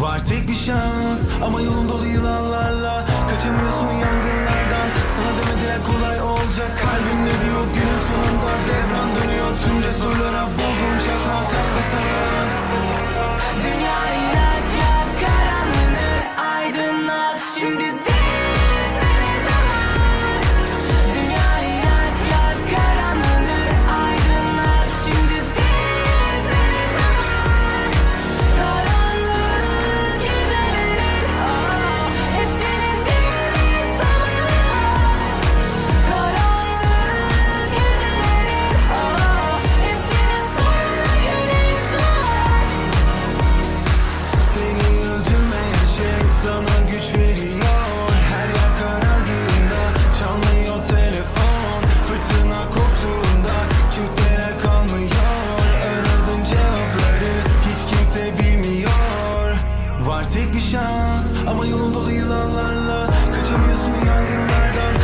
Var tek bir şans ama yolun dolu yılanlarla Kaçamıyorsun. Var tek bir şans ama yolun dolu yılanlarla Kaçamıyorsun yangınlardan.